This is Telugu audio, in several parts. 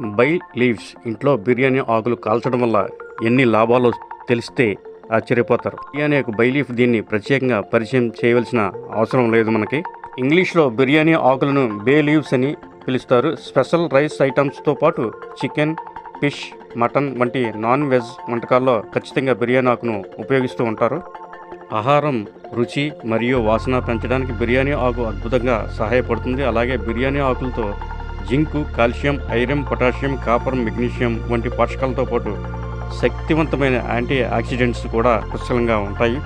బై లీవ్స్ ఇంట్లో బిర్యానీ ఆకులు కాల్చడం వల్ల ఎన్ని లాభాలు తెలిస్తే ఆశ్చర్యపోతారు. బిర్యానీ యొక్క బై లీఫ్ దీన్ని ప్రత్యేకంగా పరిచయం చేయవలసిన అవసరం లేదు మనకి. ఇంగ్లీష్లో బిర్యానీ ఆకులను బే లీవ్స్ అని పిలుస్తారు. స్పెషల్ రైస్ ఐటమ్స్తో పాటు చికెన్ ఫిష్ మటన్ వంటి నాన్ వెజ్ వంటకాల్లో ఖచ్చితంగా బిర్యానీ ఆకును ఉపయోగిస్తూ ఉంటారు. ఆహారం రుచి మరియు వాసన పెంచడానికి బిర్యానీ ఆకు అద్భుతంగా సహాయపడుతుంది. అలాగే బిర్యానీ ఆకులతో zinc calcium iron potassium copper magnesium వంటి పోషకాలతో పాటు శక్తివంతమైన యాంటీ ఆక్సిడెంట్స్ కూడా పుష్కలంగా ఉంటాయి.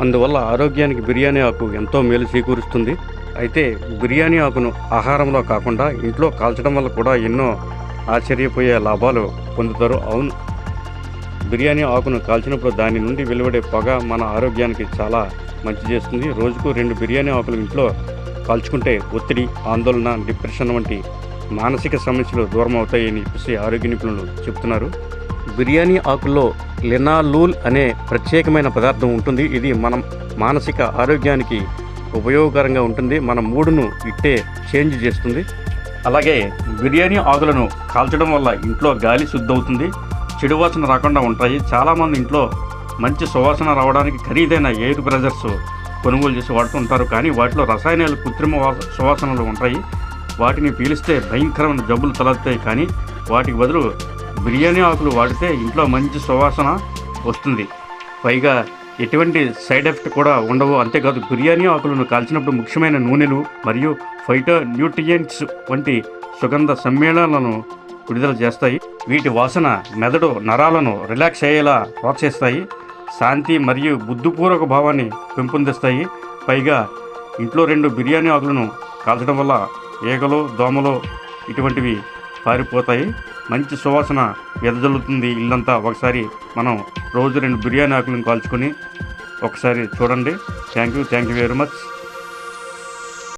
అందువల్ల ఆరోగ్యానికి బిర్యానీ ఆకు ఎంతో మేలు చేకూరుస్తుంది. అయితే బిర్యానీ ఆకును ఆహారంలో కాకుండా ఇంట్లో కాల్చడం వల్ల కూడా ఎన్నో ఆశ్చర్యపోయే లాభాలు పొందుతారు. అవును బిర్యానీ ఆకును కాల్చినప్పుడు దాని నుండి వెలువడే పొగ మన ఆరోగ్యానికి చాలా మంచి చేస్తుంది. రోజుకు రెండు బిర్యానీ ఆకులు ఇంట్లో కాల్చుకుంటే ఒత్తిడి ఆందోళన డిప్రెషన్ వంటి మానసిక సమస్యలు దూరం అవుతాయని చెప్పేసి ఆరోగ్య నిపుణులు చెప్తున్నారు బిర్యానీ ఆకుల్లో లినాలూల్ అనే ప్రత్యేకమైన పదార్థం ఉంటుంది. ఇది మనం మానసిక ఆరోగ్యానికి ఉపయోగకరంగా ఉంటుంది. మన మూడును ఇట్టే చేంజ్ చేస్తుంది. అలాగే బిర్యానీ ఆకులను కాల్చడం వల్ల ఇంట్లో గాలి శుద్ధవుతుంది. చెడు వాసన రాకుండా ఉంటాయి. చాలామంది ఇంట్లో మంచి సువాసన రావడానికి ఖరీదైన ఎయిర్ బ్రజర్స్ కొనుగోలు చేసి వాడుతుంటారు కానీ వాటిలో రసాయనాలు కృత్రిమ సువాసనలు ఉంటాయి. వాటిని పీలిస్తే భయంకరమైన జబ్బులు తలెత్తాయి. కానీ వాటికి బదులు బిర్యానీ ఆకులు వాడితే ఇంట్లో మంచి సువాసన వస్తుంది. పైగా ఎటువంటి సైడ్ ఎఫెక్ట్ కూడా ఉండవు. అంతేకాదు బిర్యానీ ఆకులను కాల్చినప్పుడు ముఖ్యమైన నూనెలు మరియు ఫైటో న్యూట్రియంట్స్ వంటి సుగంధ సమ్మేళనాలను విడుదల చేస్తాయి. వీటి వాసన మెదడు నరాలను రిలాక్స్ అయ్యేలా ప్రోత్సహిస్తాయి. శాంతి మరియు బుద్ధిపూర్వక భావాన్ని పెంపొందిస్తాయి. పైగా ఇంట్లో రెండు బిర్యానీ ఆకులను కాల్చడం వల్ల ఈగలు దోమలు ఇటువంటివి పారిపోతాయి. మంచి సువాసన వెదజల్లుతుంది. ఇల్లంతా ఒకసారి మనం రోజు రెండు బిర్యానీ ఆకులను కాల్చుకొని ఒకసారి చూడండి. Thank you. Thank you very much.